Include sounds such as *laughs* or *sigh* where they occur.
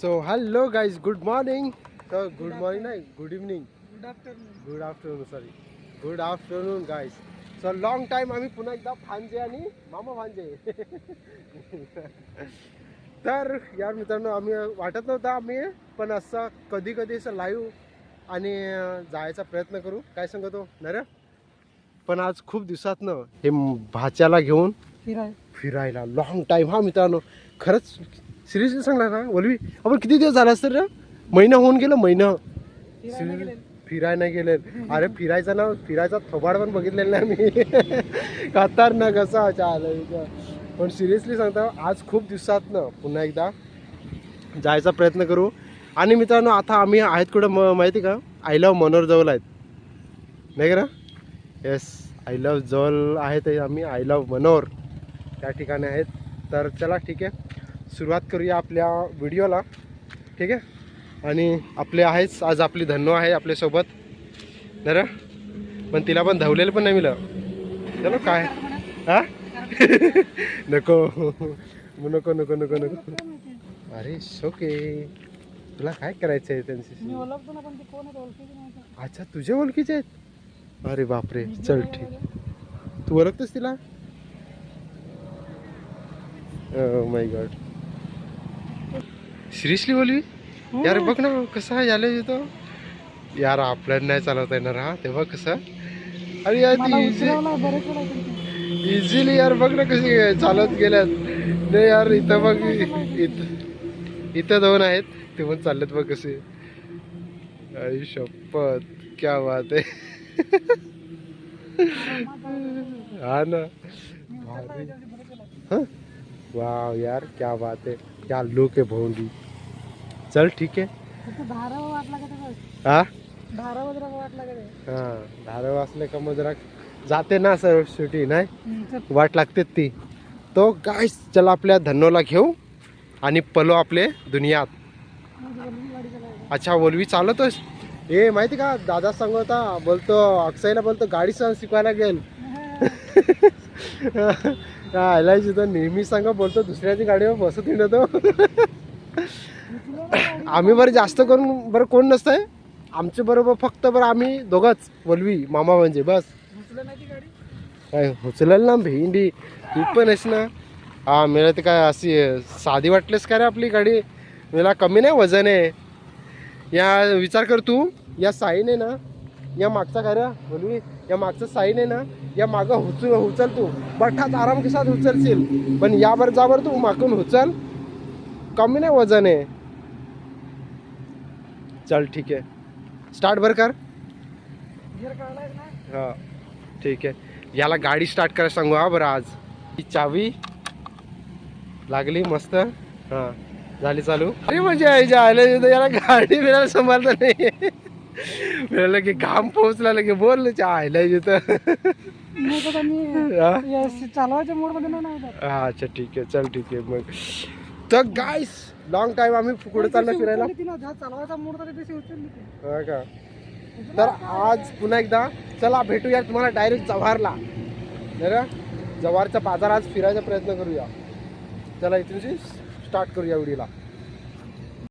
So hello guys good morning तर good morning नाही good evening good afternoon good afternoon sorry good afternoon guys so long time आम्ही पुन्हा एकदा भांजे आणि मामा भांजे तर यार मित्रांनो आम्ही वाटत नव्हतं आम्ही पण असं कधी कधी असं लाईव्ह आणि जायचा प्रयत्न करू. काय सांगतो ना रे पण आज खूप दिवसातनं हे भाच्याला घेऊन फिराय. फिरायला लॉंग टाईम हा मित्रांनो खरंच सिरियसली सांगणार ना बोलवी आपण किती दिवस झाला असतं रे? महिना होऊन गेलं महिना. फिरायला नाही गेले. अरे फिरायचा ना फिरायचा थोबाड पण बघितलेला नाही मी खतरनाक असा चालायचा पण सिरियसली सांगतो आज खूप दिवसातनं पुन्हा एकदा जायचा प्रयत्न करू. आणि मित्रांनो आता आम्ही आहेत कुठं म माहिती का? आय लव्ह मनोर जवळ आहेत. नाही का येस आय लव्ह जवळ आहेत आम्ही. आय लव्ह मनोर त्या ठिकाणी आहेत. तर चला ठीक आहे. सुरुवात करूया आपल्या व्हिडिओला. ठीक आहे? आणि आपले आहेच. आज आपली धन्नो आहे आपल्यासोबत. जरा पण तिला पण धावलेलं पण नाही मिळलं. चलो काय? हा? *laughs* नको. नको नको नको नको. अरे ओके तुला काय करायचं आहे मी त्यांच्याशी ओळखतो ना पण ते कोण आहे ओळखीचे नाही आता. अच्छा तुझे ओळखीचे आहेत? अरे बापरे चल ठीक. तू ओळखतोस तिला? माय गॉड सिरियसली बोलवी? हो. यार बघ ना कसं आहे याला येतो यार आपल्याला नाही चालवता येणार हा. तेव्हा कसं. अरे यार ती इझी. इझिली यार बघ ना कशी चालत गेल्यात. नाही यार इथं बघ इथं इथं दोन आहेत. ते पण चाललेत बघ कसे. आई शपथ क्या बात आहे. हा ना. वाह यार क्या बात है क्या लुक है भोंगी चल ठीक है। त्याचा हा? हा धाराव असले का मग जरा जाते ना सर शेवटी नाही. वाट लागते ती. तो काय चला आपल्या धन्नोला घेऊ आणि पलो आपले दुनियात. अच्छा बोलवी चालतोस? ए माहिती का? दादा सांगत बोलतो अक्षयला बोलतो गाडी शिकवायला गेल. *laughs* एल तर नेहमी सांग बोलतो दुसऱ्याची गाडीवर बसत उचलवलं गाडी. आम्ही बरं जास्त करून बरं कोण नसतंय? आमच्या बरोबर फक्त बरं आम्ही दोघंच बोलवी मामा म्हणजे बस. ती काय उचलेल ना भेंडी. तू पण आहेस ना. हा मला ते काय अशी साधी वाटलीस का रे आपली गाडी? मला कमी नाही वजन आहे. या विचार कर तू. या साईन आहे ना या मागचा काय रे? बोलवी या मागचं साईन आहे ना या मागं उचल उचल तू. बठाच आराम के साथ उचलशील पण यावर जावर जा तू मागून उचल कमी नाही वजन आहे. चल ठीक आहे. स्टार्ट बरं कर. गिअर ठीक आहे. याला गाडी स्टार्ट करायला सांगू हा बरं आज. ही चावी लागली मस्त. हां झाली चालू. अरे म्हणजे याला गाडी मिळायला सांभाळता नाही. की घाम पोहोचला लगे बोल आयला चालवायच्या हा अच्छा ठीक आहे चल ठीक आहे मग. तर गाईस लॉंग टाइम आम्ही पुढे चाललो फिरायला. हा का? तर आज पुन्हा एकदा चला भेटूया तुम्हाला डायरेक्ट जव्हारला. बरं? जव्हारचा बाजार आज फिरायचा प्रयत्न करूया. चला इथून स्टार्ट करूया व्हिडिओला.